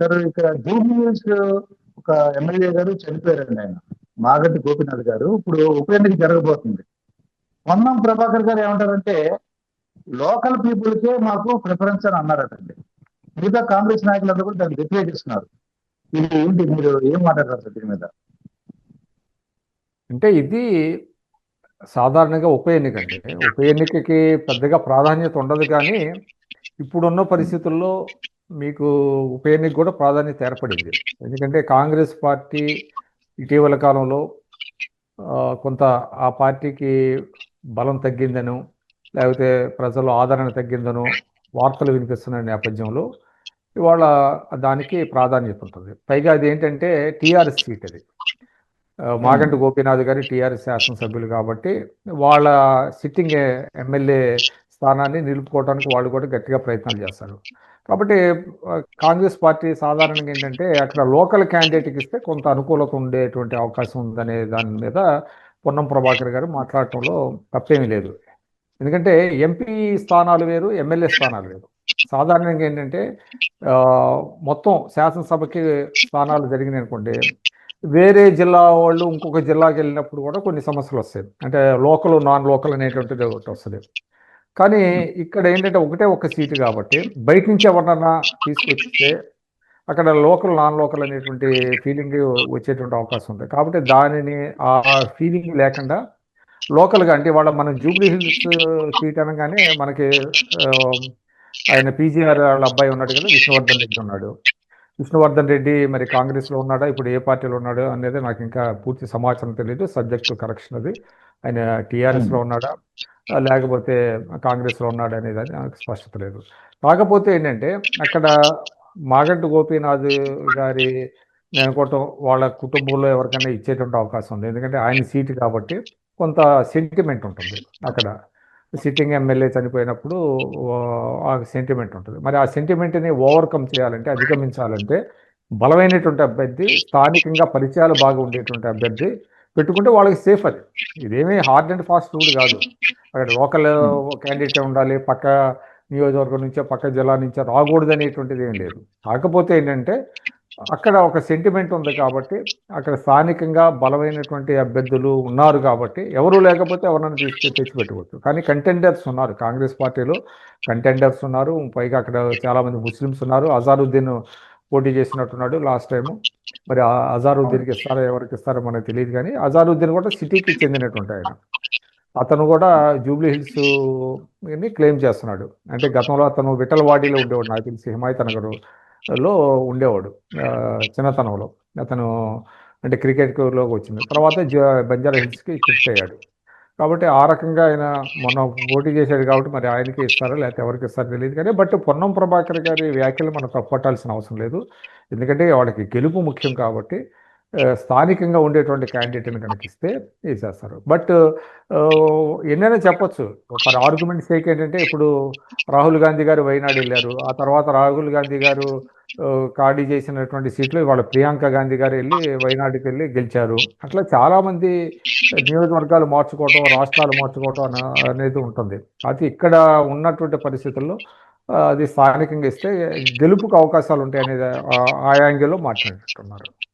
Sir ఇక్కడ జూబ్లీహిల్స్ ఒక MLA గారు చనిపోయారండి ఆయన. మాగంటి గోపినాథ్ గారు. ఇప్పుడు ఉప ఎన్నిక జరగబోతుంది. పొన్నం ప్రభాకర్ గారు ఏమంటారంటే లోకల్ పీపుల్కే మాకు ప్రిఫరెన్స్ అని అన్నారటండి. మిగతా కాంగ్రెస్ నాయకులందరూ కూడా దాన్ని వ్యతిరేకిస్తున్నారు ఇది ఏంటి? మీరు ఏం మాట్లాడతారు సార్ దీని మీద? అంటే ఇది సాధారణంగా ఉప ఎన్నిక అండి. ఉప ఎన్నికకి పెద్దగా ప్రాధాన్యత ఉండదు కానీ ఇప్పుడున్న పరిస్థితుల్లో మీకు ఉప ఎన్నిక కూడా ప్రాధాన్యత ఏర్పడింది. ఎందుకంటే కాంగ్రెస్ పార్టీ ఇటీవల కాలంలో కొంత ఆ పార్టీకి బలం తగ్గిందను లేకపోతే ప్రజల్లో ఆదరణ తగ్గిందను వార్తలు వినిపిస్తున్న నేపథ్యంలో ఇవాళ దానికి ప్రాధాన్యత ఉంటుంది. పైగా అది ఏంటంటే టీఆర్ఎస్ సీట్ అది. మాగంటి గోపీనాథ్ గారి టీఆర్ఎస్ శాసనసభ్యులు కాబట్టి వాళ్ళ సిట్టింగ్ ఎమ్మెల్యే స్థానాన్ని నిలుపుకోవడానికి వాళ్ళు కూడా గట్టిగా ప్రయత్నాలు చేస్తారు. కాబట్టి కాంగ్రెస్ పార్టీ సాధారణంగా ఏంటంటే అక్కడ లోకల్ క్యాండిడేట్కి ఇస్తే కొంత అనుకూలత ఉండేటువంటి అవకాశం ఉందనే దాని మీద పొన్నం ప్రభాకర్ గారు మాట్లాడటంలో తప్పేమీ లేదు. ఎందుకంటే ఎంపీ స్థానాలు వేరు ఎమ్మెల్యే స్థానాలు వేరు. సాధారణంగా ఏంటంటే మొత్తం శాసనసభకి స్థానాలు జరిగినాయి అనుకోండి వేరే జిల్లా వాళ్ళు ఇంకొక జిల్లాకి వెళ్ళినప్పుడు కూడా కొన్ని సమస్యలు వస్తాయి. అంటే లోకల్ నాన్ లోకల్ అనేటువంటిది ఒకటి వస్తుంది. కానీ ఇక్కడ ఏంటంటే ఒకటే ఒక సీటు కాబట్టి బయట నుంచి ఎవరినన్నా తీసుకొచ్చితే అక్కడ లోకల్ నాన్ లోకల్ అనేటువంటి ఫీలింగ్ వచ్చేటువంటి అవకాశం ఉంది. కాబట్టి దానిని ఆ ఫీలింగ్ లేకుండా లోకల్గా అంటే వాళ్ళ మనం జూబ్లీ హిల్స్ సీట్ అనగానే మనకి ఆయన పీజీఆర్ వాళ్ళ అబ్బాయి ఉన్నాడు కదా విష్ణువర్ధన్ రెడ్డి ఉన్నాడు. విష్ణువర్ధన్ రెడ్డి మరి కాంగ్రెస్లో ఉన్నాడా ఇప్పుడు ఏ పార్టీలో ఉన్నాడు అనేది నాకు ఇంకా పూర్తి సమాచారం తెలియదు. సబ్జెక్ట్ కరెక్షన్ అది. ఆయన టీఆర్ఎస్లో ఉన్నాడా. లేకపోతే కాంగ్రెస్లో ఉన్నాడనేది నాకు స్పష్టత లేదు. కాకపోతే ఏంటంటే అక్కడ మాగంటి గోపీనాథ్ గారి నేను అనుకోవటం వాళ్ళ కుటుంబంలో ఎవరికైనా ఇచ్చేటువంటి అవకాశం ఉంది. ఎందుకంటే ఆయన సీటు కాబట్టి కొంత సెంటిమెంట్ ఉంటుంది అక్కడ. సిట్టింగ్ ఎమ్మెల్యే చనిపోయినప్పుడు ఆ సెంటిమెంట్ ఉంటుంది. మరి ఆ సెంటిమెంట్ని ఓవర్కమ్ చేయాలంటే అధిగమించాలంటే బలమైనటువంటి అభ్యర్థి స్థానికంగా పరిచయాలు బాగా ఉండేటువంటి అభ్యర్థి పెట్టుకుంటే వాళ్ళకి సేఫ్ అది. ఇదేమీ హార్డ్ అండ్ ఫాస్ట్ రూల్ కాదు. అక్కడ లోకల్ క్యాండిడేట్ ఉండాలి పక్క నియోజకవర్గం నుంచో పక్క జిల్లా నుంచో రాకూడదు అనేటువంటిది ఏం లేదు. కాకపోతే ఏంటంటే అక్కడ ఒక సెంటిమెంట్ ఉంది కాబట్టి అక్కడ స్థానికంగా బలమైనటువంటి అభ్యర్థులు ఉన్నారు కాబట్టి ఎవరు లేకపోతే ఎవరైనా తీసుకు తెచ్చిపెట్టుకోవచ్చు. కానీ కంటెండర్స్ ఉన్నారు. కాంగ్రెస్ పార్టీలో కంటెండర్స్ ఉన్నారు. పైగా అక్కడ చాలా మంది ముస్లిమ్స్ ఉన్నారు. అజారుద్దీన్ పోటీ చేసినట్టున్నాడు లాస్ట్ టైం మరి అజారుద్దీన్కి ఇస్తారో ఎవరికి ఇస్తారో మనకు తెలియదు కానీ అజారుద్దీన్ కూడా సిటీకి చెందినటువంటి ఆయన. అతను కూడా జూబ్లీ హిల్స్ని క్లెయిమ్ చేస్తున్నాడు. అంటే గతంలో అతను విఠలవాడిలో ఉండేవాడు నాకు తెలిసి హిమాయత్ నగర్లో ఉండేవాడు చిన్నతనంలో. అతను అంటే క్రికెట్లోకి వచ్చింది. తర్వాత జ- బంజారా హిల్స్కి షిఫ్ట్ అయ్యాడు. కాబట్టి ఆ రకంగా ఆయన మొన్న పోటీ చేశాడు కాబట్టి మరి ఆయనకి ఇస్తారో లేకపోతే ఎవరికి ఇస్తారో తెలియదు కానీ బట్ పొన్నం ప్రభాకర్ గారి వ్యాఖ్యలు మనం తప్పట్టాల్సిన అవసరం లేదు. ఎందుకంటే వాళ్ళకి గెలుపు ముఖ్యం కాబట్టి స్థానికంగా ఉండేటువంటి క్యాండిడేట్ని కనిపిస్తే ఇస్తే వేసేస్తారు. బట్ ఎన్నైనా చెప్పొచ్చు. ఫర్ ఆర్గ్యుమెంట్ సేక్ ఏంటంటే ఇప్పుడు రాహుల్ గాంధీ గారు వైనాడు వెళ్ళారు. ఆ తర్వాత రాహుల్ గాంధీ గారు ఖాళీ చేసినటువంటి సీట్లు ఇవాళ ప్రియాంక గాంధీ గారు వెళ్ళి వైనాడుకి వెళ్ళి గెలిచారు. అట్లా చాలా మంది నియోజకవర్గాలు మార్చుకోవటం రాష్ట్రాలు మార్చుకోవటం అనేది ఉంటుంది. అది ఇక్కడ ఉన్నటువంటి పరిస్థితుల్లో అది స్థానికంగా ఇస్తే గెలుపుకు అవకాశాలు ఉంటాయి అనేది ఆ- ఆ యాంగిల్లో మాట్లాడుతున్నారు.